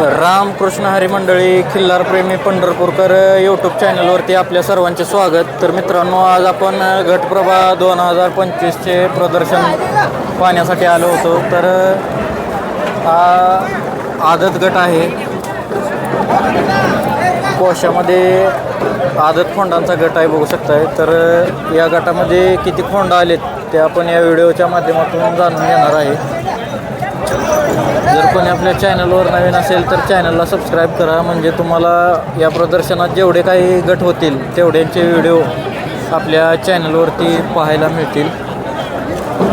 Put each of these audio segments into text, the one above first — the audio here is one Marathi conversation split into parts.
रामकृष्ण हरिमंडळी खिल्लार प्रेमी पंढरपूरकर यूट्यूब चॅनलवरती आपल्या सर्वांचे स्वागत. तर मित्रांनो आज आपण गटप्रभा दोन हजार पंचवीसचे प्रदर्शन पाहण्यासाठी आलो होतो. तर हा आदत गट आहे. कोशामध्ये आदत खोंडांचा गट आहे बघू शकताय. तर या गटामध्ये किती खोंड आलेत ते आपण या व्हिडिओच्या माध्यमातून जाणून घेणार आहे. जर कोणी आपल्या चॅनलवर नवीन असेल तर चॅनलला सबस्क्राईब करा. म्हणजे तुम्हाला या प्रदर्शनात जेवढे काही गट होतील तेवढ्यांचे व्हिडिओ आपल्या चॅनलवरती पाहायला मिळतील.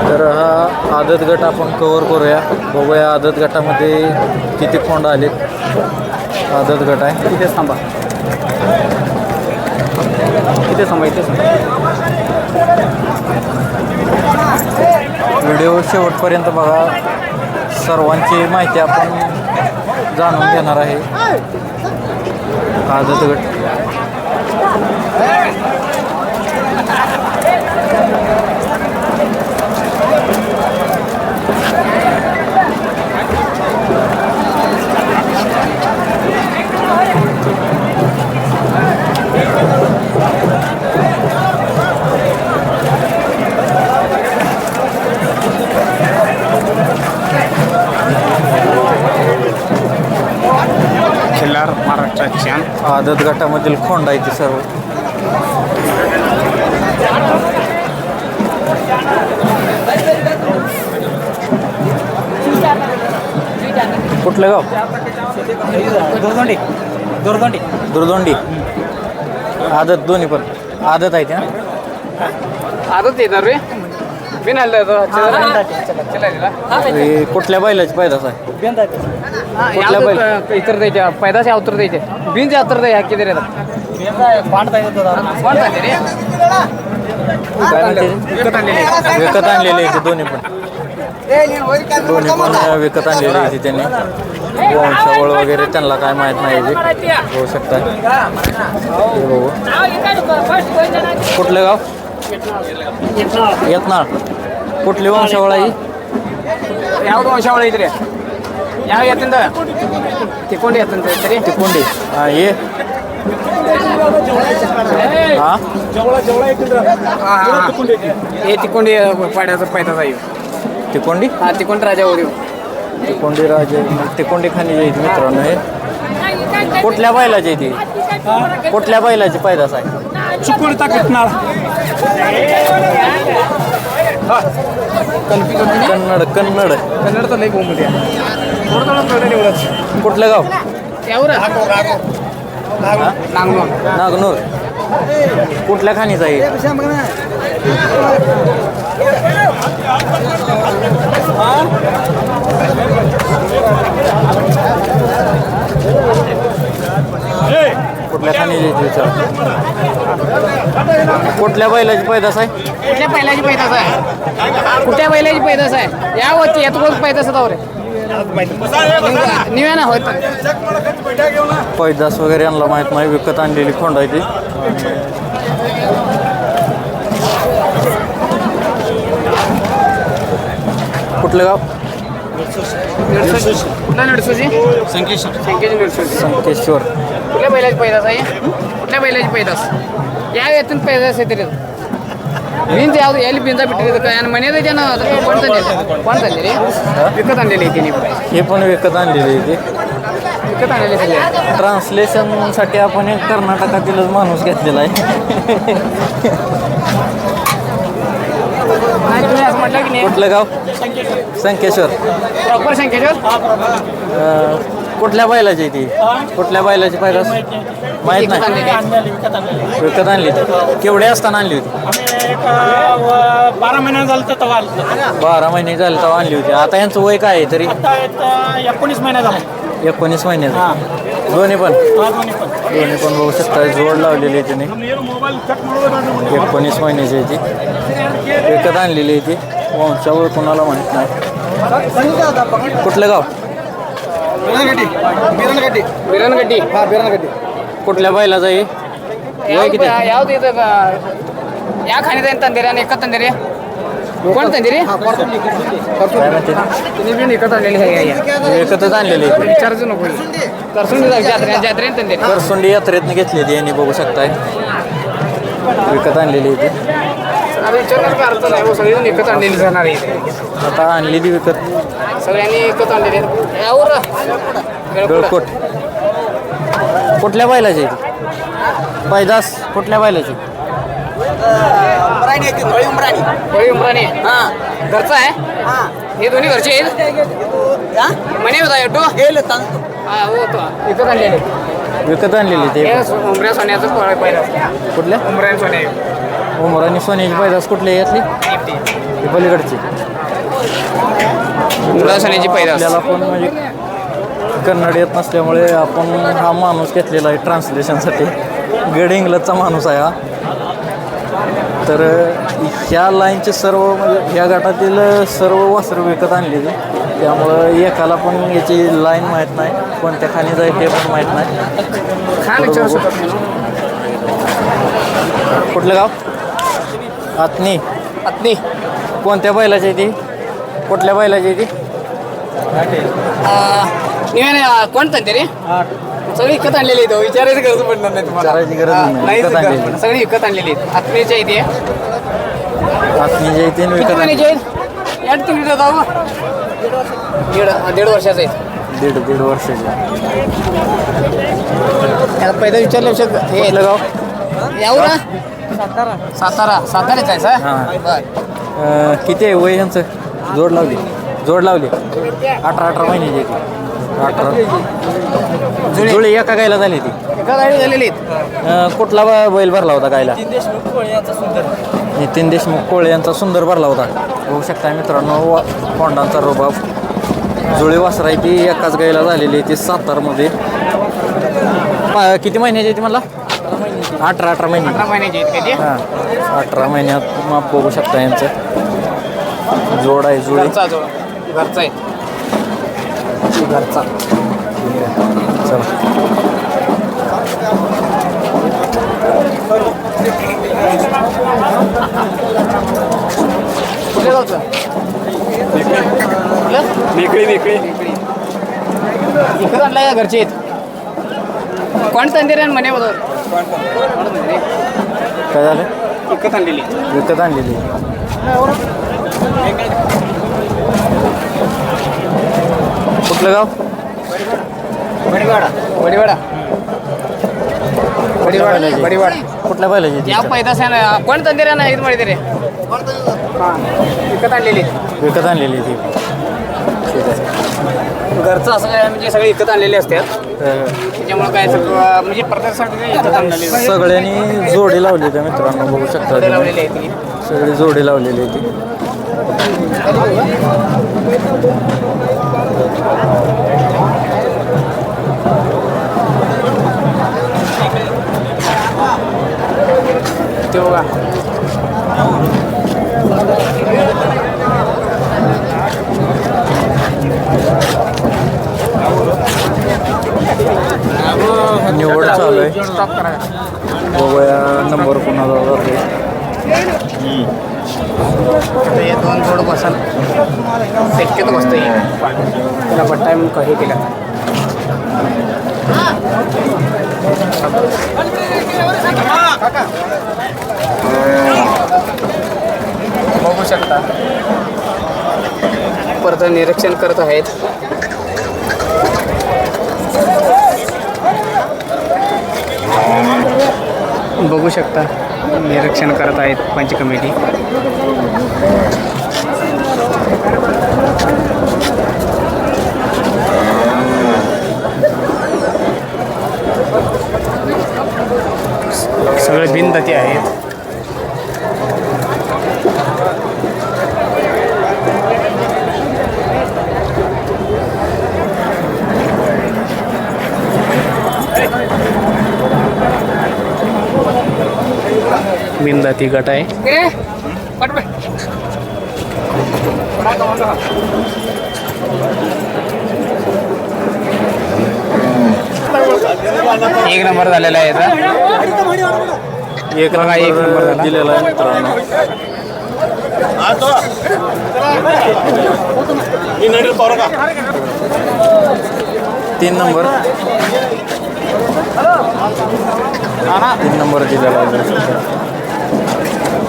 तर हा आदत गट आपण कवर करूया. बघूया आदत गटामध्ये किती खोंड आलेत. आदत गट आहे. इथेच थांबा. इथेच थांबा इथेच व्हिडिओ शेवटपर्यंत बघा. सर्वांची माहिती आपण जाणून घेणार आहे. आजच गट आदत गटामधील खोंड आहे ती सर्व. कुठलं गाव? दुर्दंडी. दुर्दंडी. दुर्दोंडी. आदत दोन्ही पण. आदत आहे त्या आदत येणार रे. बिन हे कुठल्या बैलाची पैदास आहे कुठल्या बैल? इतर द्यायच्या पैदाचे अवतर द्यायचे. बिनचे अवतर द्याय किती रे? पांड काय म्हणते? ते? विकत आणलेले आहे ते दोन्ही पण. दोन्ही पण विकत आणलेले आहे ते त्यांनी वंशावळ वगैरे त्यांना काय माहीत नाही होऊ शकता. हे बघू. कुठलं गाव? यत्नाळ कुठली वंशावळ आहे ही? ಯಾವ್ದು ವಂಶಾವಳಿ ಐತ್ರಿ ಯಾವ ಎತ್ತಿಂದ ತಿಕ್ಕೊಂಡು ಎತ್ತಂತ ಐತ್ರಿ तिकोंडी हा ये हा हे तिकोंडी पाड्याचा पैदाचा आहे तिकोंडी हा तिकोंड राजा होती तिकोंडी राजे तिकोंडी खाली जायची मित्रांनो हे कुठल्या बैलाची आहे ती कुठल्या बैलाची पैदास आहे चिकोडी ताकदणार कन्नड कन्नड कन्नड. तर लई बोंबली थोडं थोडं थोडं एवढंच कुठलं गाव? नांगलोन नागनूर. कुठल्या खाणीचा आहे? कुठल्या विचार. कुठल्या बैलाची पैदास आहे? कुठल्या बैलाची पैदास आहे? कुठल्या बैलाची पैदास आहे? या होती यात कोण पैदास होता रे निव्या ना होत पैदास वगैरे यांना माहीत नाही विकत आणलेली खोंड आहे ती. कुठलं गाव? कुठल्या नडसूची संकेश संकेची नडसूची संकेश्वर. कुठल्या बैलाची पैदास आहे? कुठल्या बैलाची पैदास? या यातून पैदास येते मीन ते यावं यायला पिंजा भेटते काय आणि म्हणे त्याच्यानं कोण चालले कोण चालले रे? विकत आणलेली आहे तिने हे पण विकत आणलेली आहे ते. विकत आणलेले सगळे. ट्रान्सलेशनसाठी आपण एक कर्नाटकातीलच माणूस घेतलेला आहे. कुठलं गाव? संकेश्वर. प्रॉपर संकेश्वर? कुठल्या बैलाची आहे ती? कुठल्या बैलाची पैदास माहीत नाही. आणलेली विकत आणली. केवढे असताना आणली होती? बारा महिना झालं तर तवा आलं. बारा महिने झाले तेव्हा आणली होती. आता यांचं वय काय आहे तरी? आता एक- एकोणीस महिना झाला. एकोणीस महिन्याचं दोन्ही पण? हा, दोन्ही पण. दोन्ही पण बघू शकता. जोड लावलेली आहे त्याने एकोणीस महिन्याची आहे ती. विकत आणलेली आहे ती. वंशावळ कोणाला माहीत नाही. कुठलं गाव? बिरणगड्डी हा बिरानगड्डी कुठल्या बैलाचं आहे वय किती ಯಾವ್ದು ಇದು ಯಾವ ಖಾನಿದೆ ಅಂತಂದಿರ ಎಕ್ಕ ತಂದಿರಿ कोण त्यांनी रे काय म्हणते तिने बी विकत आणलेली आहे या विकतच आणलेली आहे विचारायचं नको करसून जात्रे जात्रेने त्यांनी करसुंडी यात्रेतनं घेतलेली यांनी बघू शकताय विकत आणलेली आहे ती अर्थ नाही हो, सगळेजण आणलेली जाणार आहे आता आणलेली विकत. सगळ्यांनी आणलेली. यावर. गळकोट. कुठल्या बैलाची? आहे ती पैदास कुठल्या बैलाची होळी उमराणी. घरचा आहे? हे. दोन्ही घरचे आहेत म्हणे होता येतो हा हो तो. विकत आणलेले. विकत आणलेली ते. हे उमऱ्या सोन्याचं पहिलं कुठल्या? उमऱ्या सोन्या. उमरानी सोन्याची पैदास कुठल्या यातली? ही पलीकडची. सोन्याची पैदास आपल्याला पण म्हणजे कन्नड येत नसल्यामुळे आपण हा माणूस घेतलेला आहे ट्रान्सलेशनसाठी गड इंग्लजचा माणूस आहे हा. तर ह्या लाईनचे सर्व म्हणजे ह्या गटातील सर्व वस्त्र विकत आणलेली. त्यामुळं एकाला पण याची लाईन माहीत नाही कोणत्या खाली जाईल ते पण माहीत नाही. कुठलं गाव? आत्नी. आत्नी कोणत्या बैलाची आहे ती? कुठल्या बैलाची आहे ती निवेने कोण त्यांचे रे सगळी विकत आणलेली आहेत हो. विचारायची गरज पडणार नाही तुम्हाला. विचारायची गरज हा, नाही. नाहीच विकत गरज आणलेली. पडणार. सगळी विकत आणलेली आहेत. आत्मीच्या इथे आत्नी जी आहे ती किती विकत. महिन्याचे आहेत? जाऊ दीड दीड वर्षाचं आहे दीड दीड वर्षाची. त्याला पहिलं विचारलं विचार हे कुठलं गाव? यावं ना? सातारा. सातारा. साताराच आहे हां. बरं. अं, किती आहे वय ह्यांचं? जोड लावली. जोड लावली. अठरा अठरा महिन्याची आहे ती. अठरा. जुळी. एका गायला झाली ती. एका गाडी झालेली आहेत. अं, कुठला ब- बैल भरला होता गायला? नितीन देशमुख कोळे यांचा सुंदर. भरला होता. बघू शकता मित्रांनो वा- कोंडांचा रोबाब. जुळी वासरा आहे ती एकाच गायला झालेली आहे ती सातारमध्ये. पा- किती महिन्याची आहे ती मला अठरा अठरा महिने. अठरा हां. अठरा महिन्यात माप बघू शकता यांचं. जोड आहे जुळे घरचा घरचा आहे. घरचा. चला. घरचे? आहेत कोण तंदिरान म्हणे बरोबर काय झालं? विकत आणलेली. विकत आणलेली. कुठलं गाव? वडीवाडा. वडीवाडा. बडीवाडा बडीवाडा कुठल्या पाहिजे या पैदास ना कोण तंदिरा नाही विकत आणलेली. विकत आणलेली ती. घरचं असं काय म्हणजे सगळे विकत आणलेले असतात. त्याच्यामुळे काय सगळं म्हणजे प्रत्येकासाठी आणलेली सगळ्यांनी जोडी लावली त्या मित्रांनो बघू शकता तुम्ही. लावलेली सगळी जोडी लावलेली आहे ती. ते बघा. चालू आहे. स्टॉप करा. बघूया नंबर कोणाला जाते हे दोन जोड बसल शक्यतो बसतं त्याला पट्टा म्हणून काही केला. बघू शकता. परत निरीक्षण करत आहेत. बघू शकता. निरीक्षण करत आहेत पंच कमिटी. सगळे भिन्नती आहेत. बिंदाती गट आहे. एक नंबर झालेला आहे याचा एक बघा, एक नंबर नंबर झाला. दिलेला आहे मित्रांनो. तीन नंबर. तीन नंबर दिलेला आहे बघू शकता. महाराष्ट्र चाललेले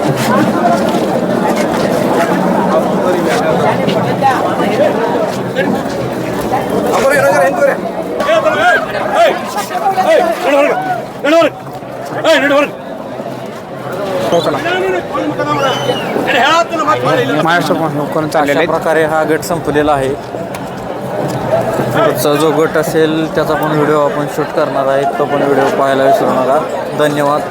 अशा प्रकारे हा गट संपलेला आहे. पुढचा जो गट असेल त्याचा पण व्हिडिओ आपण शूट करणार आहे. तो पण व्हिडिओ पाहायला विसरू नका. धन्यवाद.